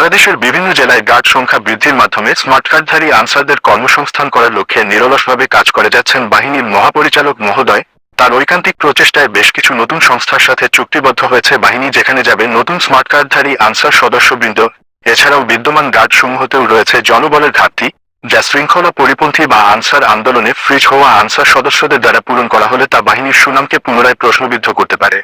সারা দেশের বিভিন্ন জেলায় গার্ড সংখ্যা বৃদ্ধির মাধ্যমে স্মার্ট কার্ডধারী আনসারদের কর্মসংস্থান করার লক্ষ্যে নিরলসভাবে কাজ করে যাচ্ছেন বাহিনীর মহাপরিচালক মহোদয়। তার ঐকান্তিক প্রচেষ্টায় বেশ কিছু নতুন সংস্থার সাথে চুক্তিবদ্ধ হয়েছে বাহিনী, যেখানে যাবে নতুন স্মার্ট কার্ডধারী আনসার সদস্যবৃন্দ। এছাড়াও বিদ্যমান গার্ড সমূহতেও রয়েছে জনবলের ঘাটতি, যা শৃঙ্খলা পরিপন্থী বা আনসার আন্দোলনে ফ্রিজ হওয়া আনসার সদস্যদের দ্বারা পূরণ করা হলে তা বাহিনীর সুনামকে পুনরায় প্রশ্নবিদ্ধ করতে পারে।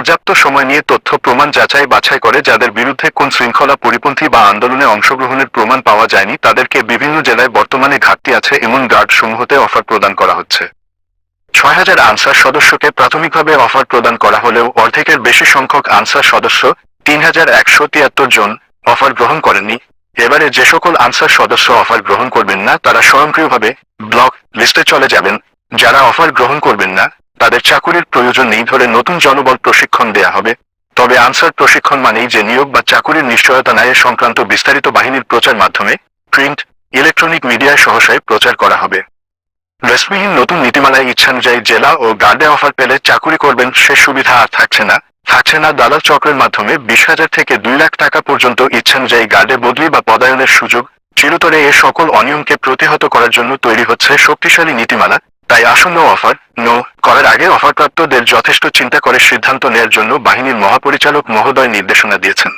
পর্যাপ্ত সময় নিয়ে তথ্য প্রমাণ যাচাই বাছাই করে যাদের বিরুদ্ধে কোন শৃঙ্খলা পরিপন্থী বা আন্দোলনে অংশগ্রহণের প্রমাণ পাওয়া যায়নি, তাদেরকে বিভিন্ন জেলায় বর্তমানে ঘাটতি আছে এমন গার্ড সমূহতে অফার প্রদান করা হচ্ছে। ছয় হাজার আনসার সদস্যকে প্রাথমিকভাবে অফার প্রদান করা হলেও অর্ধেকের বেশি সংখ্যক আনসার সদস্য তিন হাজার একশো তিয়াত্তর জন অফার গ্রহণ করেননি। এবারে যে সকল আনসার সদস্য অফার গ্রহণ করবেন না, তারা স্বয়ংক্রিয়ভাবে ব্লক লিস্টে চলে যাবেন। যারা অফার গ্রহণ করবেন না তাদের চাকুরির প্রয়োজন নেই ধরে নতুন জনবল প্রশিক্ষণ দেয়া হবে। তবে আনসার প্রশিক্ষণ মানেই যে নিয়োগ বা চাকুরির নিশ্চয়তা ন্যায় সংক্রান্ত বিস্তারিত বাহিনীর প্রচার মাধ্যমে প্রিন্ট, ইলেকট্রনিক মিডিয়ায় সহসায় প্রচার করা হবে। রেশমিহীন নতুন নীতিমালায় ইচ্ছানুযায়ী জেলা ও গার্ডে অফার পেলে চাকুরি করবেন সে সুবিধা আর থাকছে না। থাকছে না দালাল চক্রের মাধ্যমে বিশ হাজার থেকে দুই লাখ টাকা পর্যন্ত ইচ্ছানুযায়ী গার্ডে বদলি বা পদায়নের সুযোগ। চিরতরে এ সকল অনিয়মকে প্রতিহত করার জন্য তৈরি হচ্ছে শক্তিশালী নীতিমালা। তাই আসন্ন অফার নো করার আগে অফারপ্রাপ্তদের যথেষ্ট চিন্তা করে সিদ্ধান্ত নেয়ার জন্য বাহিনীর মহাপরিচালক মহোদয় নির্দেশনা দিয়েছেন।